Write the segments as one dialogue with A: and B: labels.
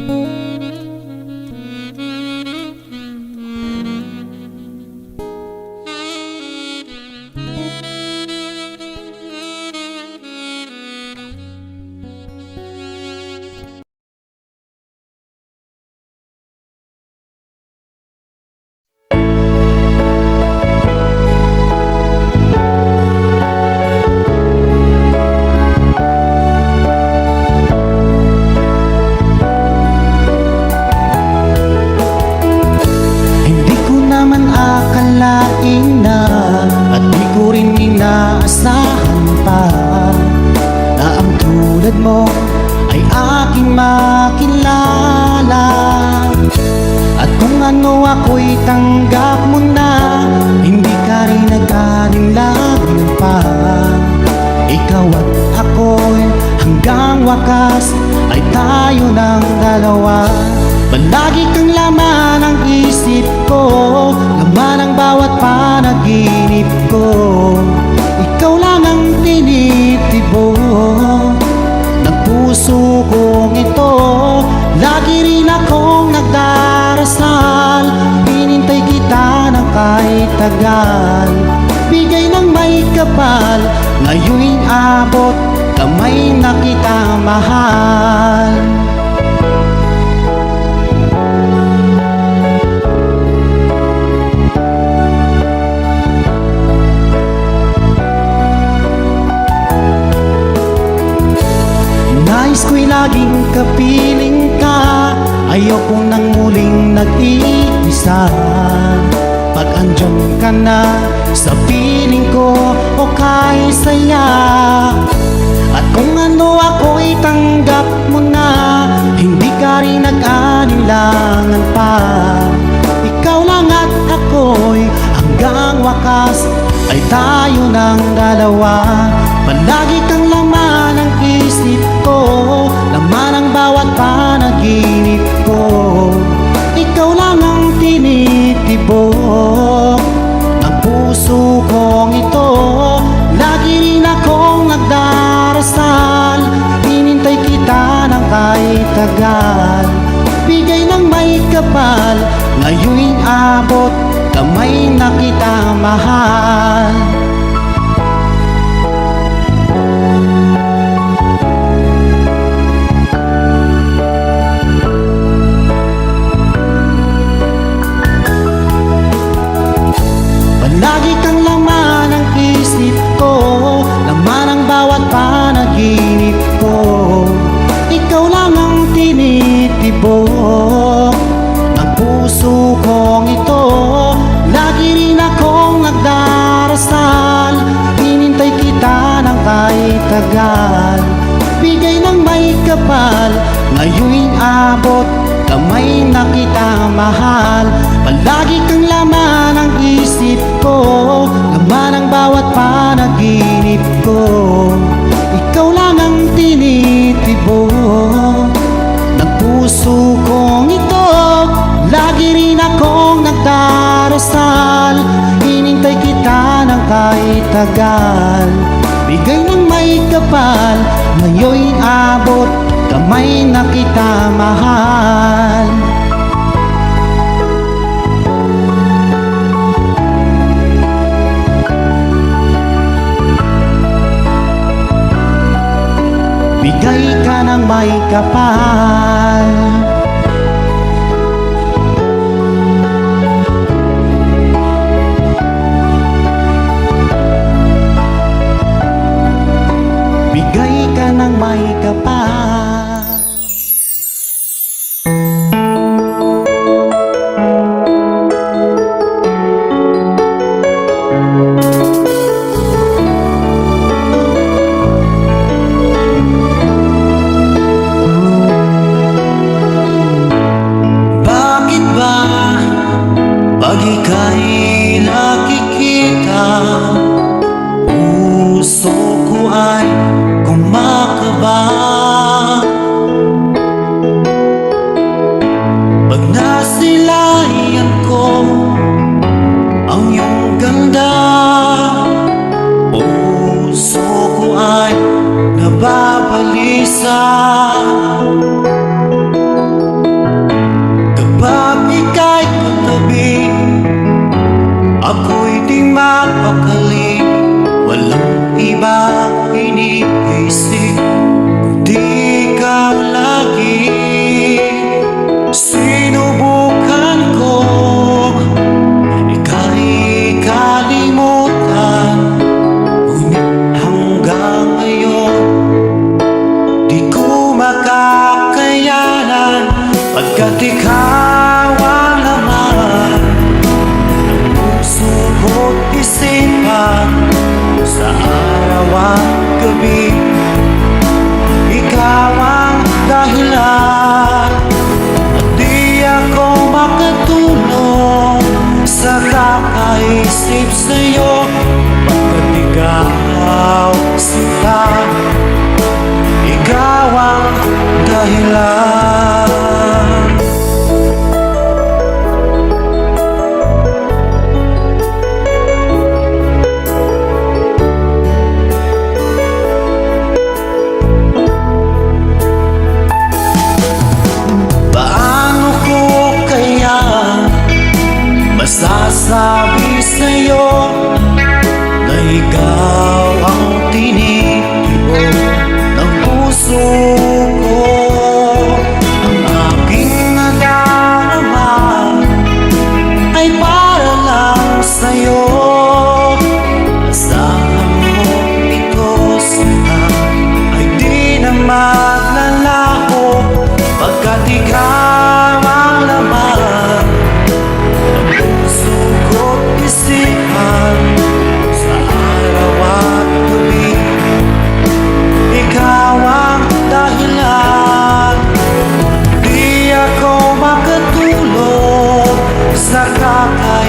A: Hindi kung ano ako'y tanggap mo na Hindi ka rin nag-alinlangan pa. Ikaw at ako'y hanggang wakas Ay tayo ng dalawa. Palagi kang laman ng isip ko Laman ng bawat panaginip ko. Ikaw lang ang tinitibo Ng puso kong tagal. Bigay ng may kapal Ngayon'y abot Kamay na kita mahal. Nais ko'y laging kapiling ka Ayoko nang muling nag-iisa Pag andyan ka na sa piling ko O kahit saya. At kung ano ako'y tanggap mo na Hindi ka rin nag-anilangan pa. Ikaw lang at ako'y hanggang wakas Ay tayo ng dalawa. Palagi kang laman ng isip ko Laman ang bawat panaginip ko. ang tinitibok. Ng puso kong ito Lagi rin akong nagdarasal. Hinintay kita ng kahit tagal. Bigay ng may kapal Ngayon'y abot Kamay na kita mahal Palagi kang laman ng isip ko. Laman ang bawat panaginip ko. Ikaw lang ang tinitibok Ng puso kong ito. Lagi rin akong nagdarasal. Hinintay kita ng kahit tagal. Bigay ng may kapal. Ngayon'y abot Kamay na kita mahal. Palagi kang laman ng isip ko. Laman ang bawat panaginip ko. Ikaw lang ang tinitibo. Ng puso kong ito Lagi rin akong nagdarasal. Hinintay kita ng kahit tagal. Bigay ng may kapal Ngayon'y abot. Kamay na kita mahal ka ng may kapal Bigay pag ika'y nakikita. Puso ko ay kumakaba. Pag ko ang iyong ganda Puso ko ay nababalisa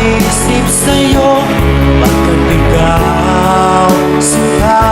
A: kakaisip sa'yo Pagkat ikaw sila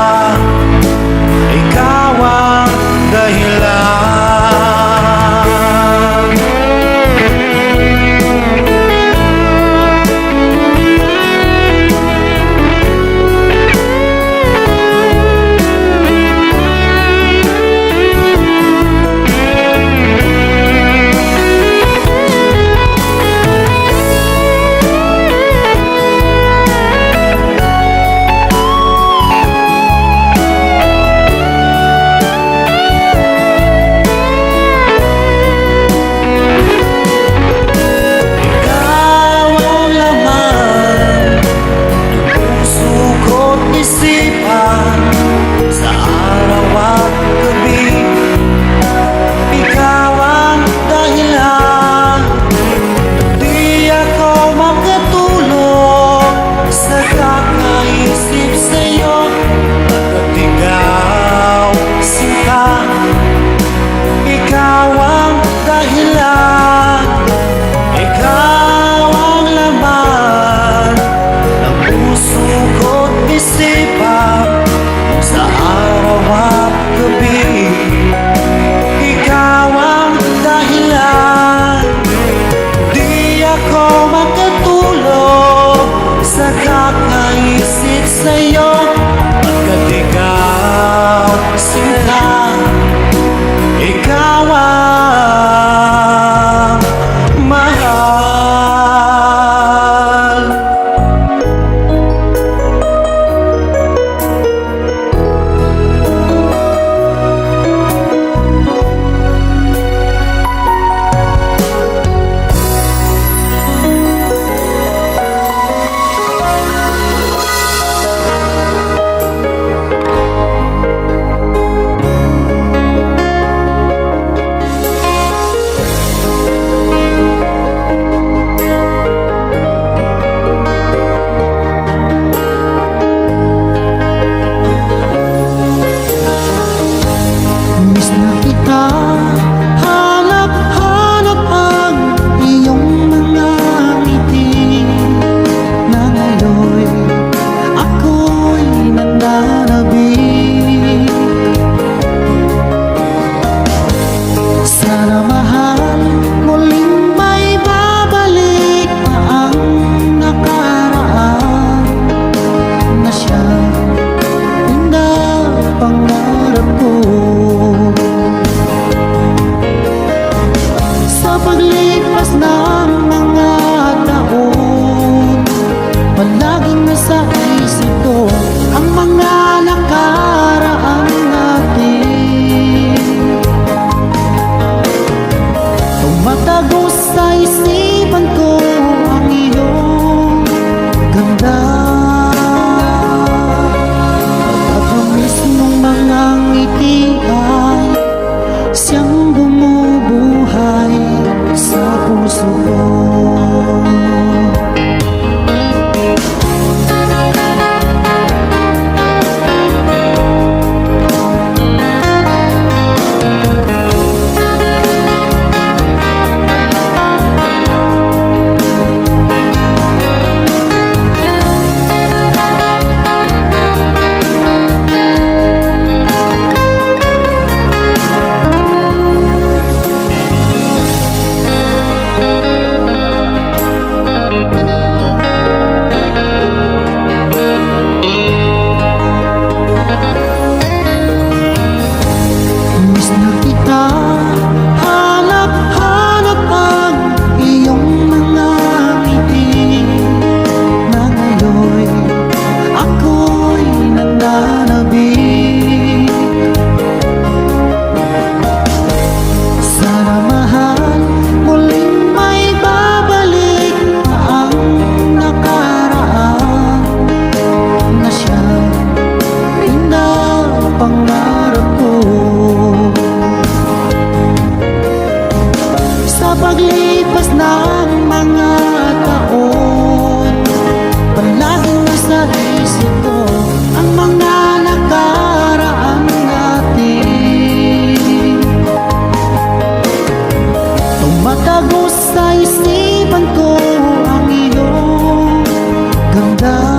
A: ganda Pagkakamis